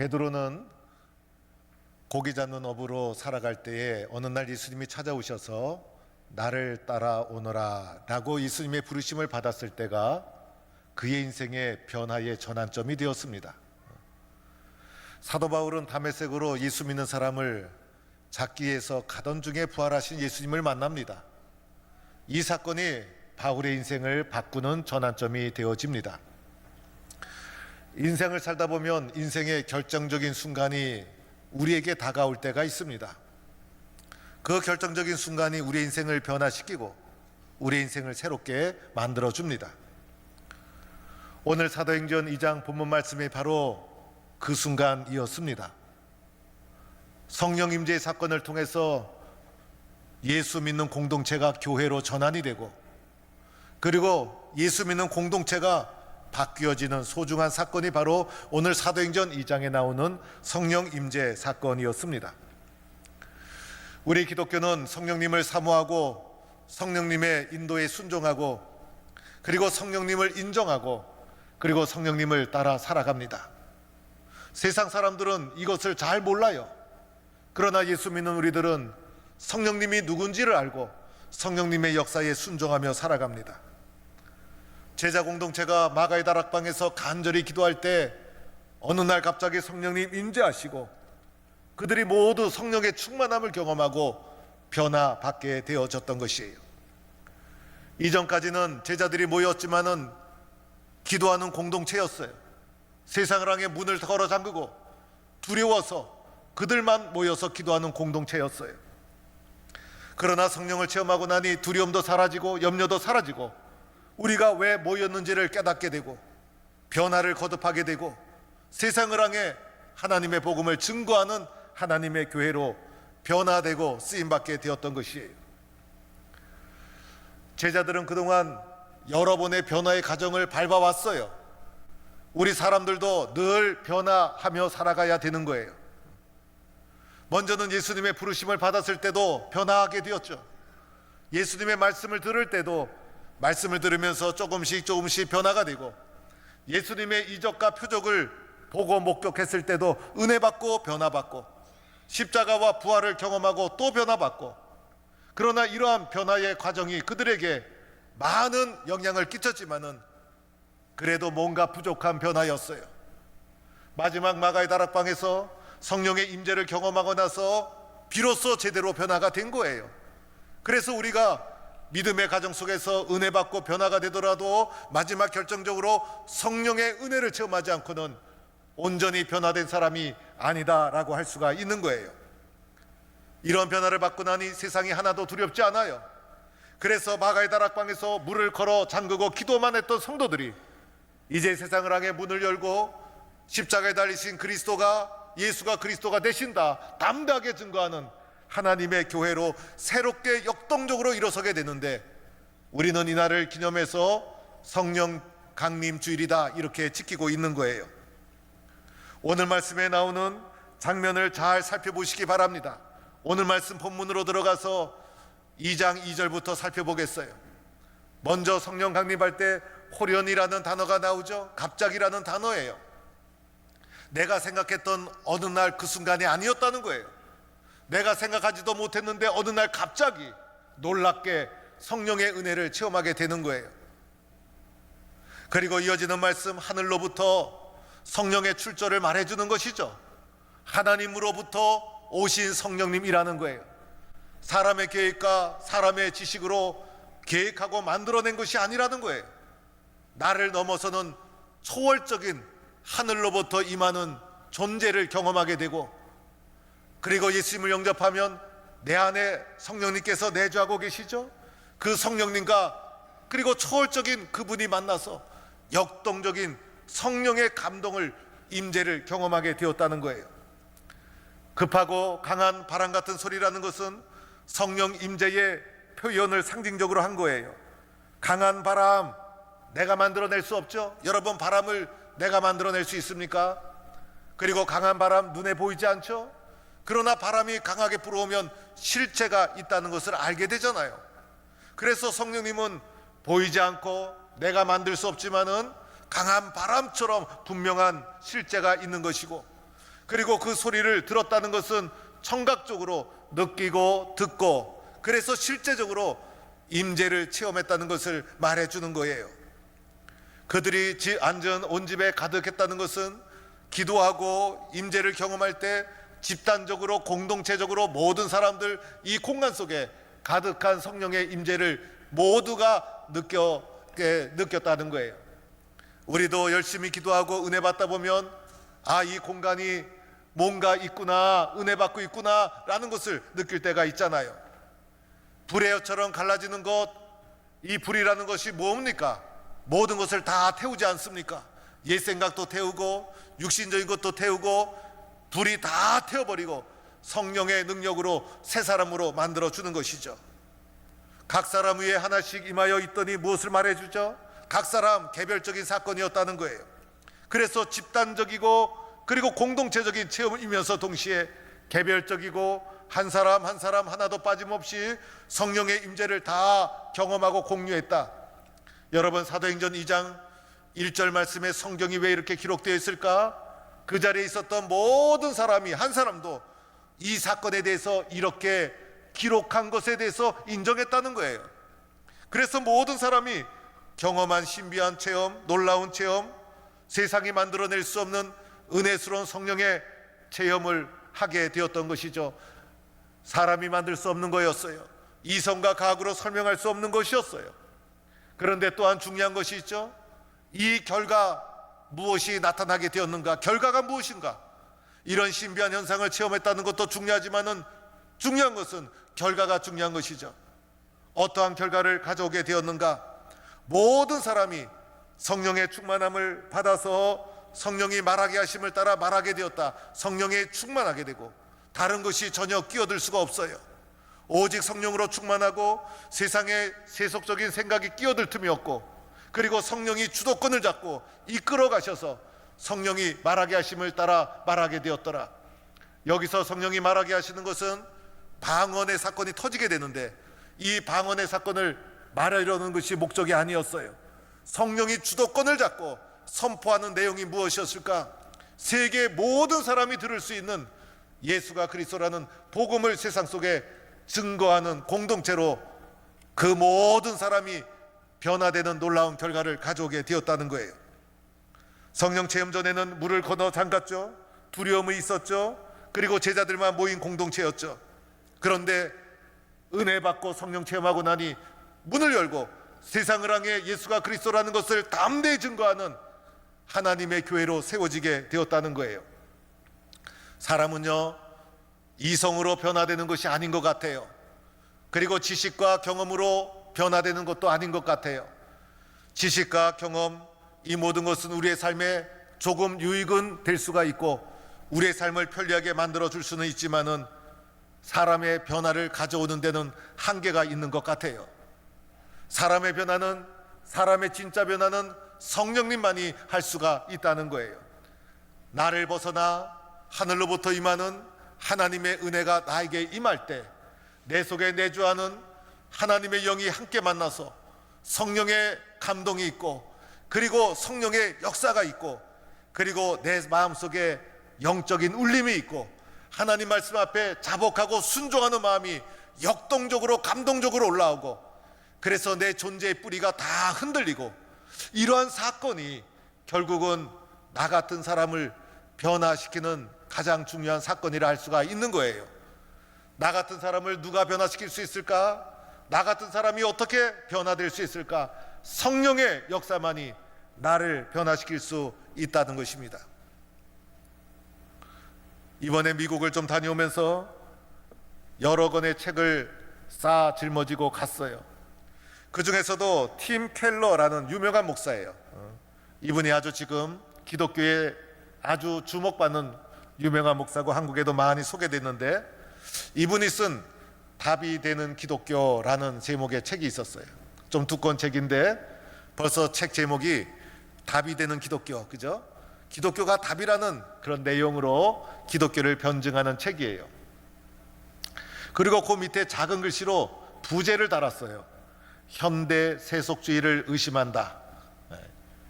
베드로는 고기 잡는 업으로 살아갈 때에 어느 날 예수님이 찾아오셔서 나를 따라오너라 라고 예수님의 부르심을 받았을 때가 그의 인생의 변화의 전환점이 되었습니다. 사도 바울은 담에색으로 예수 믿는 사람을 잡기 위해서 가던 중에 부활하신 예수님을 만납니다. 이 사건이 바울의 인생을 바꾸는 전환점이 되어집니다. 인생을 살다 보면 인생의 결정적인 순간이 우리에게 다가올 때가 있습니다. 그 결정적인 순간이 우리의 인생을 변화시키고 우리의 인생을 새롭게 만들어 줍니다. 오늘 사도행전 2장 본문 말씀이 바로 그 순간이었습니다. 성령 임재의 사건을 통해서 예수 믿는 공동체가 교회로 전환이 되고 그리고 예수 믿는 공동체가 바뀌어지는 소중한 사건이 바로 오늘 사도행전 2장에 나오는 성령 임재 사건이었습니다. 우리 기독교는 성령님을 사모하고 성령님의 인도에 순종하고 그리고 성령님을 인정하고 그리고 성령님을 따라 살아갑니다. 세상 사람들은 이것을 잘 몰라요. 그러나 예수 믿는 우리들은 성령님이 누군지를 알고 성령님의 역사에 순종하며 살아갑니다. 제자 공동체가 마가의 다락방에서 간절히 기도할 때 어느 날 갑자기 성령님 임재하시고 그들이 모두 성령의 충만함을 경험하고 변화받게 되어졌던 것이에요. 이전까지는 제자들이 모였지만은 기도하는 공동체였어요. 세상을 향해 문을 걸어 잠그고 두려워서 그들만 모여서 기도하는 공동체였어요. 그러나 성령을 체험하고 나니 두려움도 사라지고 염려도 사라지고 우리가 왜 모였는지를 깨닫게 되고 변화를 거듭하게 되고 세상을 향해 하나님의 복음을 증거하는 하나님의 교회로 변화되고 쓰임받게 되었던 것이에요. 제자들은 그동안 여러 번의 변화의 과정을 밟아왔어요. 우리 사람들도 늘 변화하며 살아가야 되는 거예요. 먼저는 예수님의 부르심을 받았을 때도 변화하게 되었죠. 예수님의 말씀을 들을 때도 말씀을 들으면서 조금씩 조금씩 변화가 되고 예수님의 이적과 표적을 보고 목격했을 때도 은혜 받고 변화받고 십자가와 부활을 경험하고 또 변화받고 그러나 이러한 변화의 과정이 그들에게 많은 영향을 끼쳤지만은 그래도 뭔가 부족한 변화였어요. 마지막 마가의 다락방에서 성령의 임재를 경험하고 나서 비로소 제대로 변화가 된 거예요. 그래서 우리가 믿음의 가정 속에서 은혜 받고 변화가 되더라도 마지막 결정적으로 성령의 은혜를 체험하지 않고는 온전히 변화된 사람이 아니다라고 할 수가 있는 거예요. 이런 변화를 받고 나니 세상이 하나도 두렵지 않아요. 그래서 마가의 다락방에서 물을 걸어 잠그고 기도만 했던 성도들이 이제 세상을 향해 문을 열고 십자가에 달리신 그리스도가 예수가 그리스도가 되신다 담대하게 증거하는 하나님의 교회로 새롭게 역동적으로 일어서게 되는데 우리는 이날을 기념해서 성령 강림 주일이다 이렇게 지키고 있는 거예요. 오늘 말씀에 나오는 장면을 잘 살펴보시기 바랍니다. 오늘 말씀 본문으로 들어가서 2장 2절부터 살펴보겠어요. 먼저 성령 강림할 때 호련이라는 단어가 나오죠. 갑자기라는 단어예요. 내가 생각했던 어느 날 그 순간이 아니었다는 거예요. 내가 생각하지도 못했는데 어느 날 갑자기 놀랍게 성령의 은혜를 체험하게 되는 거예요. 그리고 이어지는 말씀 하늘로부터 성령의 출처를 말해주는 것이죠. 하나님으로부터 오신 성령님이라는 거예요. 사람의 계획과 사람의 지식으로 계획하고 만들어낸 것이 아니라는 거예요. 나를 넘어서는 초월적인 하늘로부터 임하는 존재를 경험하게 되고 그리고 예수님을 영접하면 내 안에 성령님께서 내주하고 계시죠. 그 성령님과 그리고 초월적인 그분이 만나서 역동적인 성령의 감동을 임재를 경험하게 되었다는 거예요. 급하고 강한 바람 같은 소리라는 것은 성령 임재의 표현을 상징적으로 한 거예요. 강한 바람 내가 만들어낼 수 없죠. 여러분 바람을 내가 만들어낼 수 있습니까? 그리고 강한 바람 눈에 보이지 않죠? 그러나 바람이 강하게 불어오면 실체가 있다는 것을 알게 되잖아요. 그래서 성령님은 보이지 않고 내가 만들 수 없지만은 강한 바람처럼 분명한 실제가 있는 것이고 그리고 그 소리를 들었다는 것은 청각적으로 느끼고 듣고 그래서 실제적으로 임재를 체험했다는 것을 말해 주는 거예요. 그들이 지- 앉은 온 집에 가득했다는 것은 기도하고 임재를 경험할 때 집단적으로 공동체적으로 모든 사람들 이 공간 속에 가득한 성령의 임재를 모두가 느껴 게 느꼈다는 거예요. 우리도 열심히 기도하고 은혜 받다 보면 아 이 공간이 뭔가 있구나 은혜 받고 있구나라는 것을 느낄 때가 있잖아요. 불의 여처럼 갈라지는 것, 이 불이라는 것이 뭡니까? 모든 것을 다 태우지 않습니까? 옛 생각도 태우고 육신적인 것도 태우고 불이 다 태워버리고 성령의 능력으로 새 사람으로 만들어 주는 것이죠. 각 사람 위에 하나씩 임하여 있더니 무엇을 말해 주죠? 각 사람 개별적인 사건이었다는 거예요. 그래서 집단적이고 그리고 공동체적인 체험이면서 동시에 개별적이고 한 사람 한 사람 하나도 빠짐없이 성령의 임재를 다 경험하고 공유했다. 여러분 사도행전 2장 1절 말씀에 성경이 왜 이렇게 기록되어 있을까? 그 자리에 있었던 모든 사람이 한 사람도 이 사건에 대해서 이렇게 기록한 것에 대해서 인정했다는 거예요. 그래서 모든 사람이 경험한 신비한 체험, 놀라운 체험, 세상이 만들어낼 수 없는 은혜스러운 성령의 체험을 하게 되었던 것이죠. 사람이 만들 수 없는 거였어요. 이성과 과학으로 설명할 수 없는 것이었어요. 그런데 또한 중요한 것이 있죠. 이 결과 무엇이 나타나게 되었는가? 결과가 무엇인가? 이런 신비한 현상을 체험했다는 것도 중요하지만은 중요한 것은 결과가 중요한 것이죠. 어떠한 결과를 가져오게 되었는가? 모든 사람이 성령의 충만함을 받아서 성령이 말하게 하심을 따라 말하게 되었다. 성령에 충만하게 되고 다른 것이 전혀 끼어들 수가 없어요. 오직 성령으로 충만하고 세상에 세속적인 생각이 끼어들 틈이 없고 그리고 성령이 주도권을 잡고 이끌어 가셔서 성령이 말하게 하심을 따라 말하게 되었더라. 여기서 성령이 말하게 하시는 것은 방언의 사건이 터지게 되는데 이 방언의 사건을 말하려는 것이 목적이 아니었어요. 성령이 주도권을 잡고 선포하는 내용이 무엇이었을까? 세계 모든 사람이 들을 수 있는 예수가 그리스도라는 복음을 세상 속에 증거하는 공동체로 그 모든 사람이 변화되는 놀라운 결과를 가져오게 되었다는 거예요. 성령 체험 전에는 물을 건너 잠갔죠. 두려움이 있었죠. 그리고 제자들만 모인 공동체였죠. 그런데 은혜 받고 성령 체험하고 나니 문을 열고 세상을 향해 예수가 그리스도라는 것을 담대히 증거하는 하나님의 교회로 세워지게 되었다는 거예요. 사람은요, 이성으로 변화되는 것이 아닌 것 같아요. 그리고 지식과 경험으로 변화되는 것도 아닌 것 같아요. 지식과 경험, 이 모든 것은 우리의 삶에 조금 유익은 될 수가 있고, 우리의 삶을 편리하게 만들어 줄 수는 있지만은 사람의 변화를 가져오는 데는 한계가 있는 것 같아요. 사람의 변화는 사람의 진짜 변화는 성령님만이 할 수가 있다는 거예요. 나를 벗어나 하늘로부터 임하는 하나님의 은혜가 나에게 임할 때 내 속에 내주하는 하나님의 영이 함께 만나서 성령의 감동이 있고 그리고 성령의 역사가 있고 그리고 내 마음속에 영적인 울림이 있고 하나님 말씀 앞에 자복하고 순종하는 마음이 역동적으로 감동적으로 올라오고 그래서 내 존재의 뿌리가 다 흔들리고 이러한 사건이 결국은 나 같은 사람을 변화시키는 가장 중요한 사건이라 할 수가 있는 거예요. 나 같은 사람을 누가 변화시킬 수 있을까? 나 같은 사람이 어떻게 변화될 수 있을까? 성령의 역사만이 나를 변화시킬 수 있다는 것입니다. 이번에 미국을 좀 다녀오면서 여러 권의 책을 쌓아 짊어지고 갔어요. 그 중에서도 팀 켈러라는 유명한 목사예요. 어. 이분이 아주 지금 기독교에 아주 주목받는 유명한 목사고 한국에도 많이 소개됐는데 이분이 쓴 답이 되는 기독교라는 제목의 책이 있었어요. 좀 두꺼운 책인데 벌써 책 제목이 답이 되는 기독교, 그죠? 기독교가 답이라는 그런 내용으로 기독교를 변증하는 책이에요. 그리고 그 밑에 작은 글씨로 부제를 달았어요. 현대 세속주의를 의심한다. 네.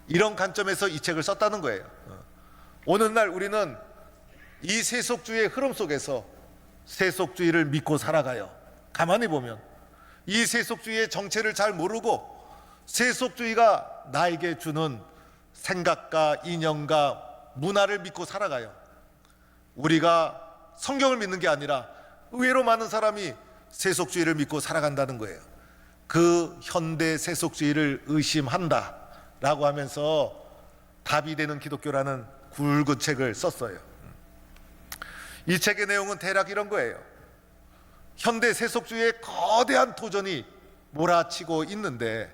이런 관점에서 이 책을 썼다는 거예요. 어. 오늘날 우리는 이 세속주의의 흐름 속에서 세속주의를 믿고 살아가요. 가만히 보면 이 세속주의의 정체를 잘 모르고 세속주의가 나에게 주는 생각과 이념과 문화를 믿고 살아가요. 우리가 성경을 믿는 게 아니라 의외로 많은 사람이 세속주의를 믿고 살아간다는 거예요. 그 현대 세속주의를 의심한다 라고 하면서 답이 되는 기독교라는 굵은 책을 썼어요. 이 책의 내용은 대략 이런 거예요. 현대 세속주의의 거대한 도전이 몰아치고 있는데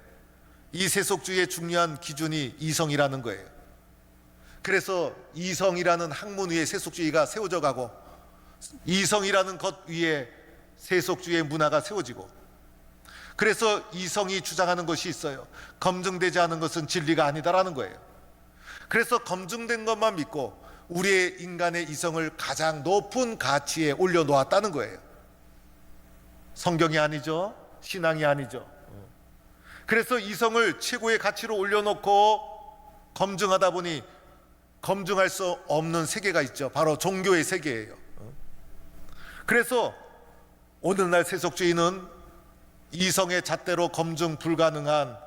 이 세속주의의 중요한 기준이 이성이라는 거예요. 그래서 이성이라는 학문 위에 세속주의가 세워져 가고 이성이라는 것 위에 세속주의의 문화가 세워지고 그래서 이성이 주장하는 것이 있어요. 검증되지 않은 것은 진리가 아니다라는 거예요. 그래서 검증된 것만 믿고 우리의 인간의 이성을 가장 높은 가치에 올려놓았다는 거예요. 성경이 아니죠. 신앙이 아니죠. 그래서 이성을 최고의 가치로 올려놓고 검증하다 보니 검증할 수 없는 세계가 있죠. 바로 종교의 세계예요. 그래서 오늘날 세속주의는 이성의 잣대로 검증 불가능한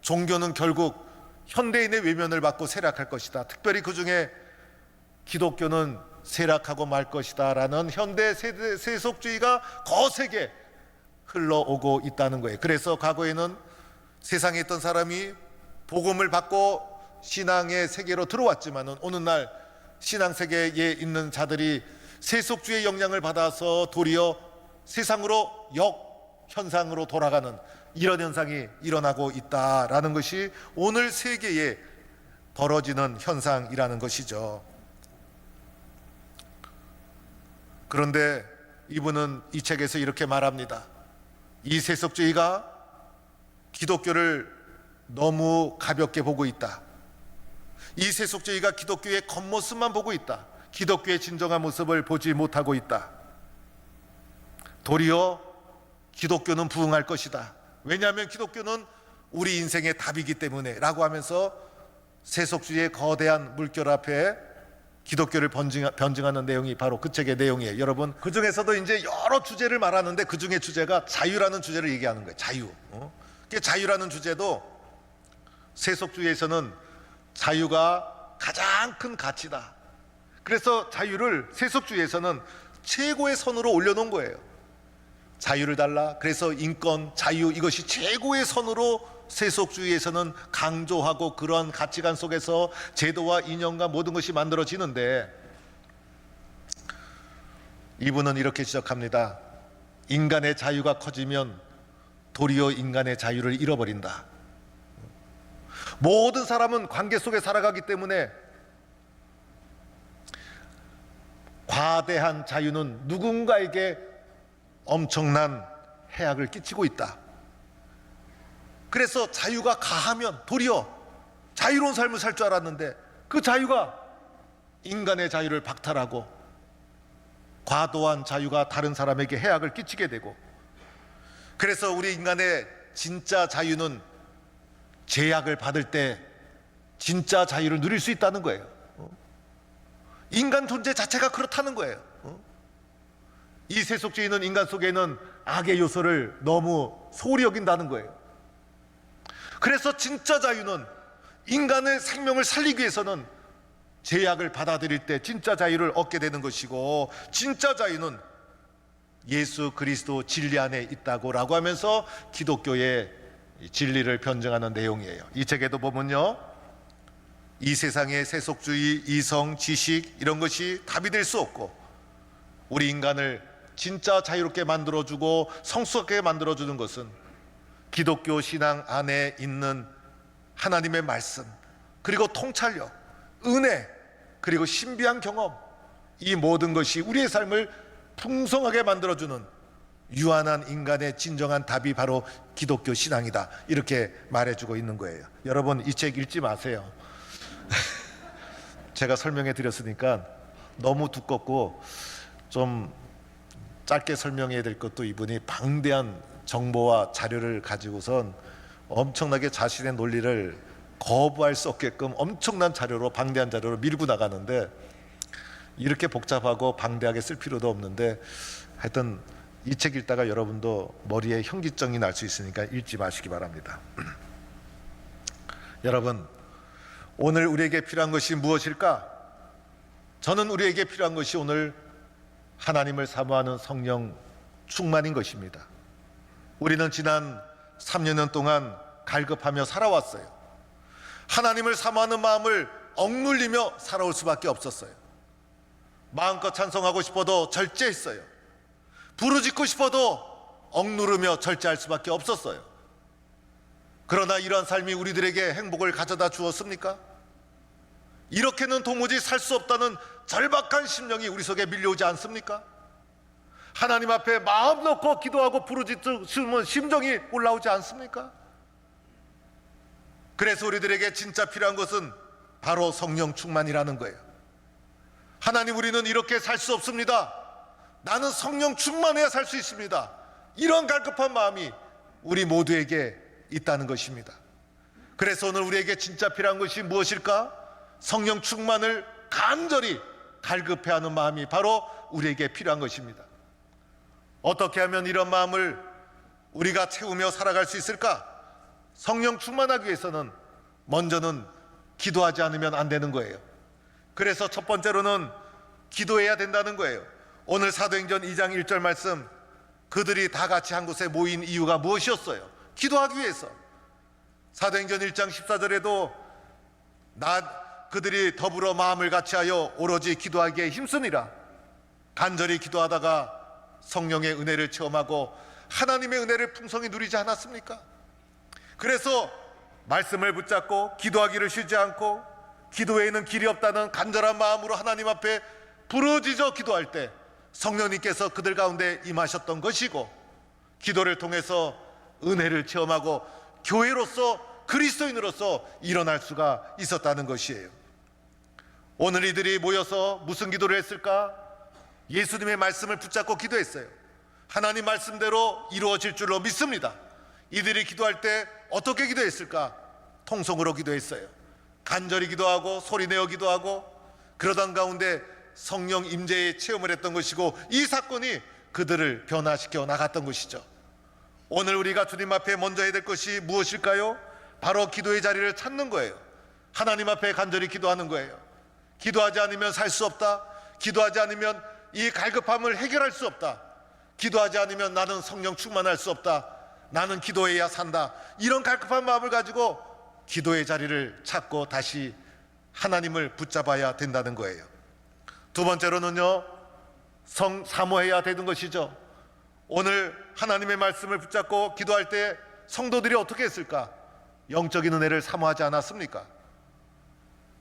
종교는 결국 현대인의 외면을 받고 쇠락할 것이다. 특별히 그 중에 기독교는 쇠락하고 말 것이다 라는 현대 세대- 세속주의가 거세게 흘러오고 있다는 거예요. 그래서 과거에는 세상에 있던 사람이 복음을 받고 신앙의 세계로 들어왔지만은 오늘날 신앙 세계에 있는 자들이 세속주의 영향을 받아서 도리어 세상으로 역 현상으로 돌아가는 이런 현상이 일어나고 있다라는 것이 오늘 세계에 벌어지는 현상이라는 것이죠. 그런데 이분은 이 책에서 이렇게 말합니다. 이 세속주의가 기독교를 너무 가볍게 보고 있다. 이 세속주의가 기독교의 겉모습만 보고 있다. 기독교의 진정한 모습을 보지 못하고 있다. 도리어 기독교는 부흥할 것이다. 왜냐하면 기독교는 우리 인생의 답이기 때문에 라고 하면서 세속주의의 거대한 물결 앞에 기독교를 번증, 변증하 는 내용이 바로 그 책의 내용이에요. 여러분, 그 중에서도 이제 여러 주제를 말하는데 그 중에 주제가 자유라는 주제를 얘기하는 거예요. 자유. 어? 그 자유라는 주제도 세속주의에서는 자유가 가장 큰 가치다. 그래서 자유를 세속주의에서는 최고의 선으로 올려놓은 거예요. 자유를 달라. 그래서 인권, 자유 이것이 최고의 선으로 세속주의에서는 강조하고 그런 가치관 속에서 제도와 인연과 모든 것이 만들어지는데 이분은 이렇게 지적합니다. 인간의 자유가 커지면 도리어 인간의 자유를 잃어버린다. 모든 사람은 관계 속에 살아가기 때문에 과대한 자유는 누군가에게 엄청난 해악을 끼치고 있다. 그래서 자유가 가하면 도리어 자유로운 삶을 살 줄 알았는데 그 자유가 인간의 자유를 박탈하고 과도한 자유가 다른 사람에게 해악을 끼치게 되고 그래서 우리 인간의 진짜 자유는 제약을 받을 때 진짜 자유를 누릴 수 있다는 거예요. 어? 인간 존재 자체가 그렇다는 거예요. 어? 이 세속주의는 인간 속에는 악의 요소를 너무 소홀히 여긴다는 거예요. 그래서 진짜 자유는 인간의 생명을 살리기 위해서는 제약을 받아들일 때 진짜 자유를 얻게 되는 것이고 진짜 자유는 예수 그리스도 진리 안에 있다고라고 하면서 기독교의 진리를 변증하는 내용이에요. 이 책에도 보면요. 이 세상의 세속주의, 이성, 지식 이런 것이 답이 될 수 없고 우리 인간을 진짜 자유롭게 만들어 주고 성숙하게 만들어 주는 것은 기독교 신앙 안에 있는 하나님의 말씀 그리고 통찰력, 은혜 그리고 신비한 경험 이 모든 것이 우리의 삶을 풍성하게 만들어주는 유한한 인간의 진정한 답이 바로 기독교 신앙이다 이렇게 말해주고 있는 거예요. 여러분 이 책 읽지 마세요. 제가 설명해 드렸으니까 너무 두껍고 좀 짧게 설명해야 될 것도 이분이 방대한 정보와 자료를 가지고선 엄청나게 자신의 논리를 거부할 수 없게끔 엄청난 자료로 방대한 자료로 밀고 나가는데 이렇게 복잡하고 방대하게 쓸 필요도 없는데 하여튼 이 책 읽다가 여러분도 머리에 현기증이 날 수 있으니까 읽지 마시기 바랍니다. 여러분 오늘 우리에게 필요한 것이 무엇일까? 저는 우리에게 필요한 것이 오늘 하나님을 사모하는 성령 충만인 것입니다. 우리는 지난 3년 동안 갈급하며 살아왔어요. 하나님을 사모하는 마음을 억눌리며 살아올 수밖에 없었어요. 마음껏 찬송하고 싶어도 절제했어요. 부르짖고 싶어도 억누르며 절제할 수밖에 없었어요. 그러나 이러한 삶이 우리들에게 행복을 가져다 주었습니까? 이렇게는 도무지 살 수 없다는 절박한 심령이 우리 속에 밀려오지 않습니까? 하나님 앞에 마음 놓고 기도하고 부르짖는 심정이 올라오지 않습니까? 그래서 우리들에게 진짜 필요한 것은 바로 성령 충만이라는 거예요. 하나님 우리는 이렇게 살 수 없습니다. 나는 성령 충만해야 살 수 있습니다. 이런 갈급한 마음이 우리 모두에게 있다는 것입니다. 그래서 오늘 우리에게 진짜 필요한 것이 무엇일까? 성령 충만을 간절히 갈급해하는 마음이 바로 우리에게 필요한 것입니다. 어떻게 하면 이런 마음을 우리가 채우며 살아갈 수 있을까? 성령 충만하기 위해서는 먼저는 기도하지 않으면 안 되는 거예요. 그래서 첫 번째로는 기도해야 된다는 거예요. 오늘 사도행전 2장 1절 말씀 그들이 다 같이 한 곳에 모인 이유가 무엇이었어요? 기도하기 위해서. 사도행전 1장 14절에도 나 그들이 더불어 마음을 같이하여 오로지 기도하기에 힘쓰니라. 간절히 기도하다가 성령의 은혜를 체험하고 하나님의 은혜를 풍성히 누리지 않았습니까? 그래서 말씀을 붙잡고 기도하기를 쉬지 않고 기도 외에는 길이 없다는 간절한 마음으로 하나님 앞에 부르짖어 기도할 때 성령님께서 그들 가운데 임하셨던 것이고 기도를 통해서 은혜를 체험하고 교회로서 그리스도인으로서 일어날 수가 있었다는 것이에요. 오늘 이들이 모여서 무슨 기도를 했을까? 예수님의 말씀을 붙잡고 기도했어요. 하나님 말씀대로 이루어질 줄로 믿습니다. 이들이 기도할 때 어떻게 기도했을까? 통성으로 기도했어요. 간절히 기도하고 소리내어 기도하고 그러던 가운데 성령 임재의 체험을 했던 것이고 이 사건이 그들을 변화시켜 나갔던 것이죠. 오늘 우리가 주님 앞에 먼저 해야 될 것이 무엇일까요? 바로 기도의 자리를 찾는 거예요. 하나님 앞에 간절히 기도하는 거예요. 기도하지 않으면 살 수 없다. 기도하지 않으면 이 갈급함을 해결할 수 없다. 기도하지 않으면 나는 성령 충만할 수 없다. 나는 기도해야 산다. 이런 갈급한 마음을 가지고 기도의 자리를 찾고 다시 하나님을 붙잡아야 된다는 거예요. 두 번째로는요, 성 사모해야 되는 것이죠. 오늘 하나님의 말씀을 붙잡고 기도할 때 성도들이 어떻게 했을까? 영적인 은혜를 사모하지 않았습니까?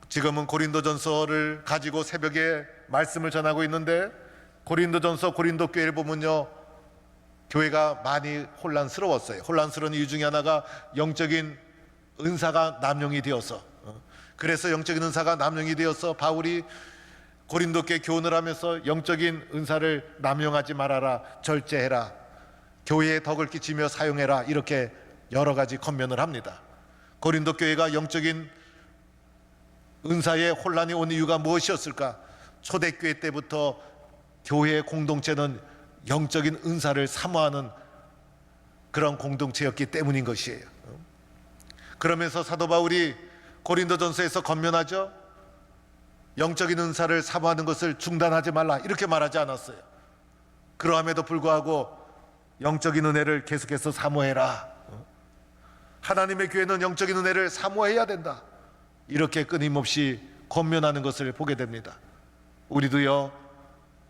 지금은 고린도전서를 가지고 새벽에 말씀을 전하고 있는데 고린도전서 고린도 교회를 보면요. 교회가 많이 혼란스러웠어요. 혼란스러운 이유 중에 하나가 영적인 은사가 남용이 되어서 어, 그래서 영적인 은사가 남용이 되어서 바울이 고린도께 교훈을 하면서 영적인 은사를 남용하지 말아라 절제해라 교회에 덕을 끼치며 사용해라 이렇게 여러 가지 권면을 합니다. 고린도 교회가 영적인 은사에 혼란이 온 이유가 무엇이었을까? 초대교회 때부터 교회의 공동체는 영적인 은사를 사모하는 그런 공동체였기 때문인 것이에요. 그러면서 사도 바울이 고린도전서에서 권면하죠. 영적인 은사를 사모하는 것을 중단하지 말라 이렇게 말하지 않았어요. 그러함에도 불구하고 영적인 은혜를 계속해서 사모해라. 하나님의 교회는 영적인 은혜를 사모해야 된다. 이렇게 끊임없이 권면하는 것을 보게 됩니다. 우리도요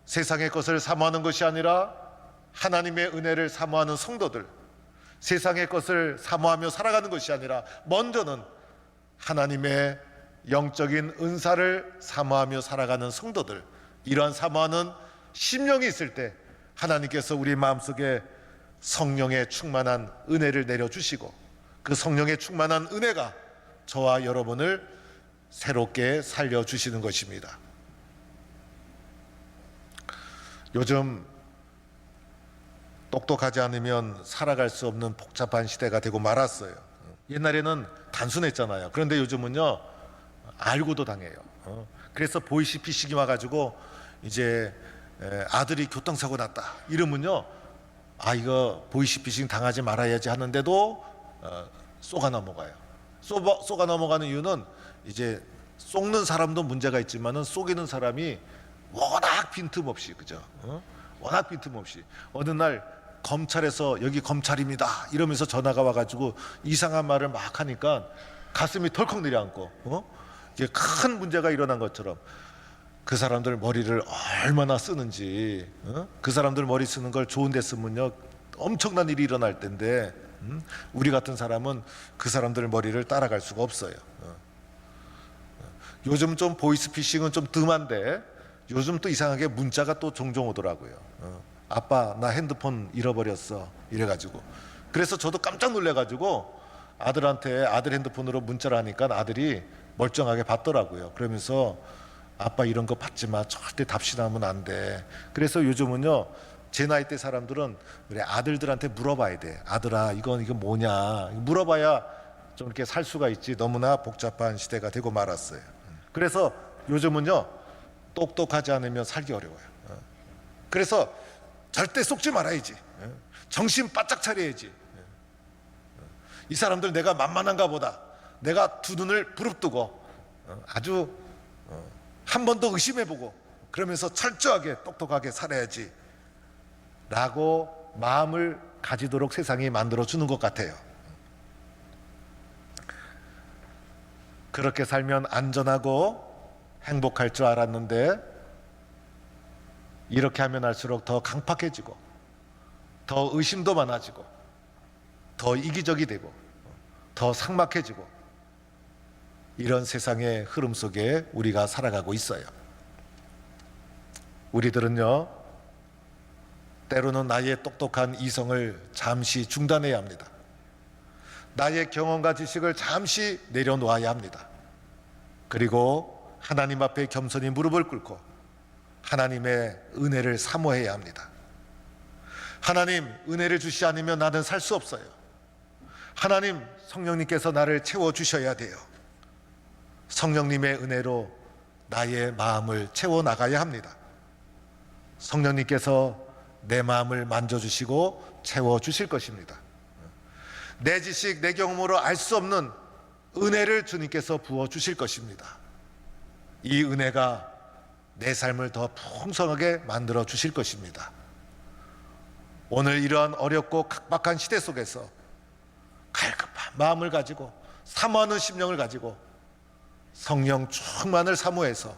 세상의 것을 사모하는 것이 아니라 하나님의 은혜를 사모하는 성도들, 세상의 것을 사모하며 살아가는 것이 아니라 먼저는 하나님의 영적인 은사를 사모하며 살아가는 성도들, 이러한 사모하는 심령이 있을 때 하나님께서 우리 마음속에 성령의 충만한 은혜를 내려주시고 그 성령의 충만한 은혜가 저와 여러분을 새롭게 살려주시는 것입니다. 요즘 똑똑하지 않으면 살아갈 수 없는 복잡한 시대가 되고 말았어요. 옛날에는 단순했잖아요. 그런데 요즘은요, 알고도 당해요. 어? 그래서 보이시피싱이 와가지고 이제 에, 아들이 교통사고 났다. 이러면요, 아 이거 보이시피싱 당하지 말아야지 하는데도 어, 쏘가 넘어가요. 쏘, 쏘가 넘어가는 이유는 이제 쏘는 사람도 문제가 있지만은 쏘기는 사람이 워낙 빈틈없이 그죠? 어? 워낙 빈틈없이 어느 날 검찰에서 여기 검찰입니다 이러면서 전화가 와가지고 이상한 말을 막 하니까 가슴이 덜컥 내려앉고 어? 이게 큰 문제가 일어난 것처럼 그 사람들 머리를 얼마나 쓰는지 어? 그 사람들 머리 쓰는 걸 좋은 데 쓰면요 엄청난 일이 일어날 텐데 음? 우리 같은 사람은 그 사람들 머리를 따라갈 수가 없어요. 어. 요즘 좀 보이스피싱은 좀 뜸한데 요즘 또 이상하게 문자가 또 종종 오더라고요. 어, 아빠 나 핸드폰 잃어버렸어 이래가지고 그래서 저도 깜짝 놀래가지고 아들한테 아들 핸드폰으로 문자를 하니까 아들이 멀쩡하게 받더라고요. 그러면서 아빠 이런 거 받지 마 절대 답신하면 안 돼. 그래서 요즘은요 제 나이 때 사람들은 그래 아들들한테 물어봐야 돼. 아들아 이건 이거 뭐냐 물어봐야 좀 이렇게 살 수가 있지 너무나 복잡한 시대가 되고 말았어요. 그래서 요즘은요 똑똑하지 않으면 살기 어려워요. 어. 그래서 절대 속지 말아야지. 어. 정신 바짝 차려야지. 어. 이 사람들 내가 만만한가 보다. 내가 두 눈을 부릅뜨고 어, 아주 한 번 더 의심해보고 그러면서 철저하게 똑똑하게 살아야지. 라고 마음을 가지도록 세상이 만들어 주는 것 같아요. 그렇게 살면 안전하고 행복할 줄 알았는데 이렇게 하면 할수록 더 강팍해지고 더 의심도 많아지고 더 이기적이 되고 더 삭막해지고 이런 세상의 흐름 속에 우리가 살아가고 있어요. 우리들은요, 때로는 나의 똑똑한 이성을 잠시 중단해야 합니다. 나의 경험과 지식을 잠시 내려놓아야 합니다. 그리고 하나님 앞에 겸손히 무릎을 꿇고 하나님의 은혜를 사모해야 합니다. 하나님 은혜를 주시 않으면 나는 살 수 없어요. 하나님 성령님께서 나를 채워 주셔야 돼요. 성령님의 은혜로 나의 마음을 채워 나가야 합니다. 성령님께서 내 마음을 만져주시고 채워 주실 것입니다. 내 지식, 내 경험으로 알 수 없는 은혜를 주님께서 부어 주실 것입니다. 이 은혜가 내 삶을 더 풍성하게 만들어 주실 것입니다. 오늘 이러한 어렵고 각박한 시대 속에서 갈급한 마음을 가지고 사모하는 심령을 가지고 성령 충만을 사모해서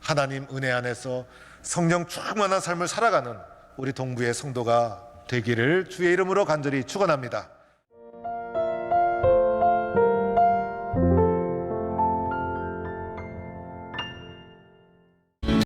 하나님 은혜 안에서 성령 충만한 삶을 살아가는 우리 동부의 성도가 되기를 주의 이름으로 간절히 축원합니다.